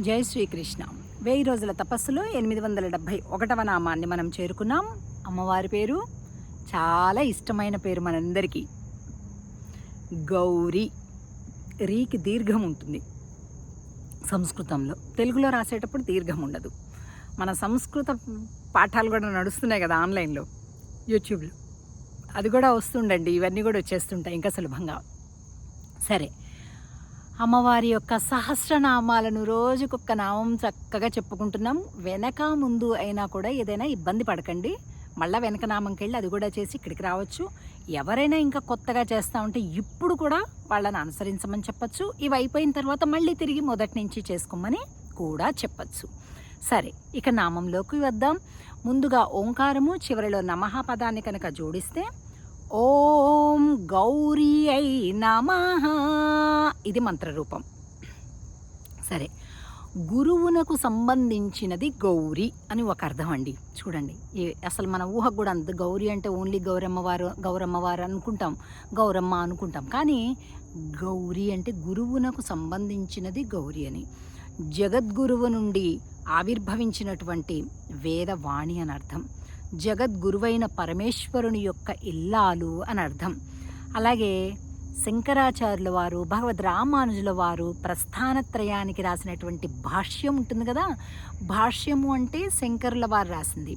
జై శ్రీకృష్ణ. వెయ్యి రోజుల తపస్సులో ఎనిమిది వందల డెబ్భై ఒకటవ నామాన్ని మనం చేరుకున్నాం. అమ్మవారి పేరు చాలా ఇష్టమైన పేరు మనందరికీ. గౌరీ రీకి దీర్ఘం ఉంటుంది సంస్కృతంలో. తెలుగులో రాసేటప్పుడు దీర్ఘం ఉండదు. మన సంస్కృత పాఠాలు కూడా నడుస్తున్నాయి కదా ఆన్లైన్లో యూట్యూబ్లో. అది కూడా వస్తుండండి ఇవన్నీ కూడా వచ్చేస్తుంటాయి ఇంకా సులభంగా. సరే అమ్మవారి యొక్క సహస్రనామాలను రోజుకొక్క నామం చక్కగా చెప్పుకుంటున్నాం. వెనక ముందు అయినా కూడా ఏదైనా ఇబ్బంది పడకండి. మళ్ళీ వెనక నామంకి వెళ్ళి అది కూడా చేసి ఇక్కడికి రావచ్చు. ఎవరైనా ఇంకా కొత్తగా చేస్తూ ఉంటే ఇప్పుడు కూడా వాళ్ళని అనుసరించమని చెప్పచ్చు. ఇవి అయిపోయిన తర్వాత మళ్ళీ తిరిగి మొదటి నుంచి చేసుకోమని కూడా చెప్పచ్చు. సరే ఇక నామంలోకి వద్దాం. ముందుగా ఓంకారము చివరిలో నమః పదాన్ని కనుక జోడిస్తే ఓం గౌరీ ఐ నమ ఇది మంత్రరూపం. సరే గురువునకు సంబంధించినది గౌరీ అని ఒక అర్థం అండి. చూడండి అసలు మన ఊహకు కూడా అంత గౌరీ అంటే ఓన్లీ గౌరమ్మవారు గౌరమ్మవారు అనుకుంటాం గౌరమ్మ అనుకుంటాం. కానీ గౌరీ అంటే గురువునకు సంబంధించినది గౌరీ అని. జగద్గురువు నుండి ఆవిర్భవించినటువంటి వేదవాణి అని అర్థం. జగద్గురువైన పరమేశ్వరుని యొక్క ఇల్లాలు అని అర్థం. అలాగే శంకరాచార్యుల వారు భగవద్ రామానుజుల వారు ప్రస్థానత్రయానికి రాసినటువంటి భాష్యం ఉంటుంది కదా? భాష్యము అంటే శంకరుల వారు రాసింది.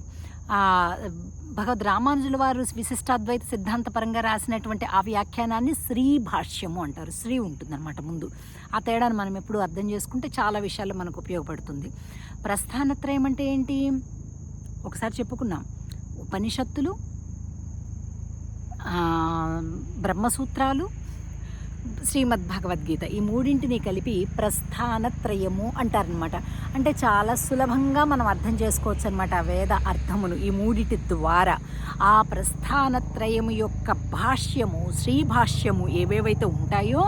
భగవద్ రామానుజుల వారు విశిష్టాద్వైత సిద్ధాంతపరంగా రాసినటువంటి ఆ వ్యాఖ్యానాన్ని శ్రీ భాష్యము అంటారు. శ్రీ ఉంటుందన్నమాట ముందు. ఆ తేడాను మనం ఎప్పుడు అర్థం చేసుకుంటే చాలా విషయాలు మనకు ఉపయోగపడుతుంది. ప్రస్థానత్రయం అంటే ఏంటి? ఒకసారి చెప్పుకున్నాం ఉపనిషత్తులు బ్రహ్మసూత్రాలు శ్రీమద్ భగవద్గీత ఈ మూడింటిని కలిపి ప్రస్థానత్రయము అంటారనమాట అంటే చాలా సులభంగా మనం అర్థం చేసుకోవచ్చు అనమాట వేద అర్థమును ఈ మూడిటి ద్వారా. ఆ ప్రస్థానత్రయము యొక్క భాష్యము శ్రీభాష్యము ఏవేవైతే ఉంటాయో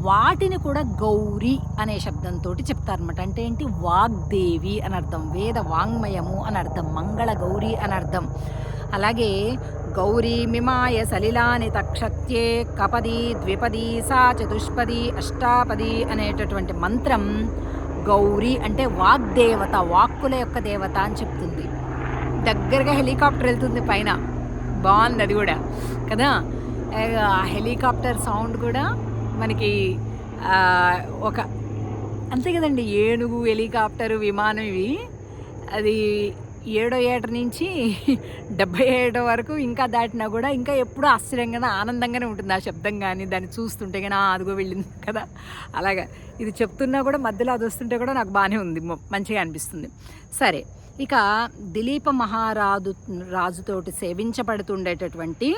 వాటిని కూడా గౌరీ అనే శబ్దంతో చెప్తారనమాట అంటే ఏంటి? వాగ్దేవి అని అర్థం వేద వాంగ్మయము అని అర్థం మంగళ గౌరీ అని అర్థం. అలాగే గౌరీ మిమాయ సలిలాని తక్షత్యే కపది ద్విపది సా చతుష్పది అష్టాపది అనేటటువంటి మంత్రం గౌరీ అంటే వాగ్దేవత వాక్కుల యొక్క దేవత అని చెప్తుంది. దగ్గరగా హెలికాప్టర్ వెళ్తుంది పైన. బాగుంది అది కూడా. కదా? ఆ హెలికాప్టర్ సౌండ్ కూడా మనకి ఒక అంతే కదండి ఏనుగు హెలికాప్టరు విమానం ఇవి. అది ఏడో ఏట నుంచి డెబ్బై ఏడో వరకు ఇంకా దాటినా కూడా ఇంకా ఎప్పుడూ ఆశ్చర్యంగానే ఆనందంగానే ఉంటుంది ఆ శబ్దం కానీ దాన్ని చూస్తుంటే కానీ అదిగో వెళ్ళింది కదా. అలాగా. ఇది చెప్తున్నా కూడా మధ్యలో అది వస్తుంటే కూడా నాకు బాగానే ఉంది మంచిగా అనిపిస్తుంది. సరే ఇక దిలీప మహారాజు రాజుతోటి సేవించబడుతుండేటటువంటి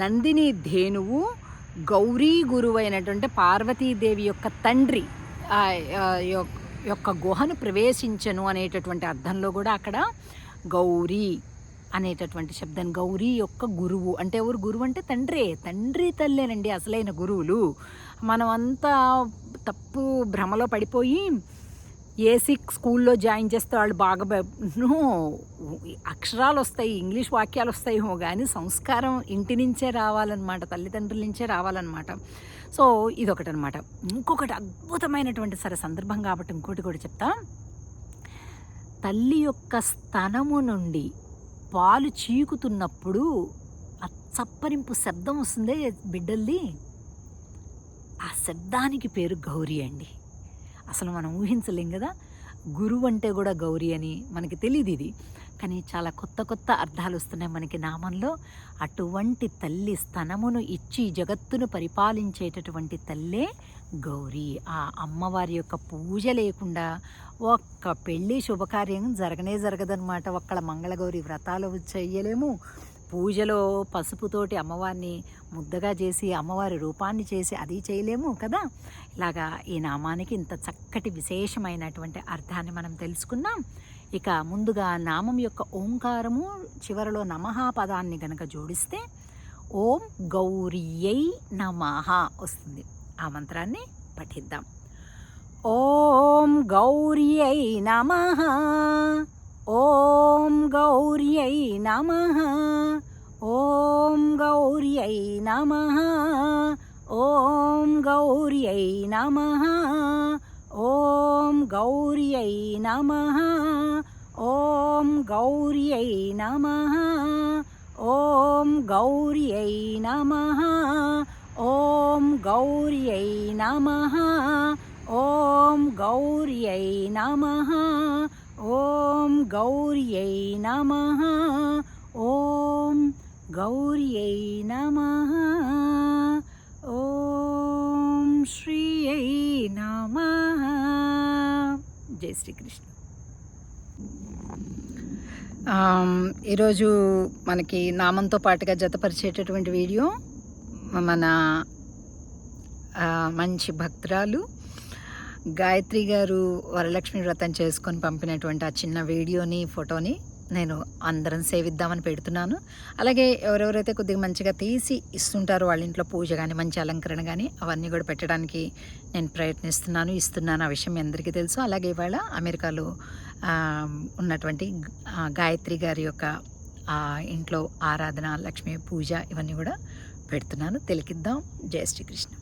నందిని ధేనువు గౌరీ గురువు అయినటువంటి పార్వతీదేవి యొక్క తండ్రి యొక్క గుహను ప్రవేశించను అనేటటువంటి అర్థంలో కూడా అక్కడ గౌరీ అనేటటువంటి శబ్దం గౌరీ యొక్క గురువు. అంటే ఎవరు గురువు అంటే తండ్రే. తండ్రి తల్లేనండి అసలైన గురువులు. మనమంతా అంతా తప్పు భ్రమలో పడిపోయి ఏసీ స్కూల్లో జాయిన్ చేస్తే వాళ్ళు బాగా అక్షరాలు వస్తాయి ఇంగ్లీష్ వాక్యాలు వస్తాయేమో కానీ సంస్కారం ఇంటి నుంచే రావాలన్నమాట తల్లిదండ్రుల నుంచే రావాలన్నమాట. సో ఇదొకటి అనమాట ఇంకొకటి అద్భుతమైనటువంటి సరే సందర్భం కాబట్టి ఇంకోటి కూడా చెప్తా. తల్లి యొక్క స్థనము నుండి పాలు చీకుతున్నప్పుడు ఆ చప్పరింపు శబ్దం వస్తుందే బిడ్డల్ది. ఆ శబ్దానికి పేరు గౌరీ అండి. అసలు మనం ఊహించలేం కదా. గురువు అంటే కూడా గౌరీ అని మనకి తెలియదు ఇది. కానీ చాలా కొత్త కొత్త అర్థాలు వస్తున్నాయి మనకి నామంలో. అటువంటి తల్లి స్థనమును ఇచ్చి జగత్తును పరిపాలించేటటువంటి తల్లే గౌరీ. ఆ అమ్మవారి యొక్క పూజ లేకుండా ఒక్క పెళ్ళి శుభకార్యం జరగనే జరగదనమాట ఒక్కడ మంగళగౌరి వ్రతాలు చెయ్యలేము పూజలో పసుపుతోటి అమ్మవారిని ముద్దగా చేసి అమ్మవారి రూపాన్ని చేసి అది చేయలేము కదా? ఇలాగా ఈ నామానికి ఇంత చక్కటి విశేషమైనటువంటి అర్థాన్ని మనం తెలుసుకున్నాం. ఇక ముందుగా నామం యొక్క ఓంకారము చివరలో నమః పదాన్ని గనక జోడిస్తే ఓం గౌరియై నమః వస్తుంది. ఆ మంత్రాన్ని పఠిద్దాం. ఓం గౌరియై నమః. ఓం గౌర్యై నమః ఓం గౌర్యై నమః ఓం గౌర్యై నమః ఓం గౌర్యై నమ ఓం గౌర్యై నమ ఓం గౌర్యై నమ ఓం గౌర్యై నమ ఓం గౌర్యై నమ ఓం గౌర్యై నమ ఓం గౌర్యై నమ ఓం శ్రీయై నమ. జై శ్రీకృష్ణ. ఈరోజు మనకి నామంతో పాటుగా జతపరిచేటటువంటి వీడియో మన మంచి భక్తురాలు గాయత్రి గారు వరలక్ష్మి వ్రతం చేసుకొని పంపినటువంటి ఆ చిన్న వీడియోని ఫోటోని నేను అందరం సేవిద్దామని పెడుతున్నాను. అలాగే ఎవరెవరైతే కొద్దిగా మంచిగా తీసి ఇస్తుంటారో వాళ్ళ ఇంట్లో పూజ కానీ మంచి అలంకరణ కానీ అవన్నీ కూడా పెట్టడానికి నేను ప్రయత్నిస్తున్నాను ఇస్తున్నాను. ఆ విషయం మీ అందరికీ తెలుసు. అలాగే ఇవాళ అమెరికాలో ఉన్నటువంటి గాయత్రి గారి యొక్క ఇంట్లో ఆరాధన లక్ష్మీ పూజ ఇవన్నీ కూడా పెడుతున్నాను. తెలికిద్దాం. జయ శ్రీకృష్ణ.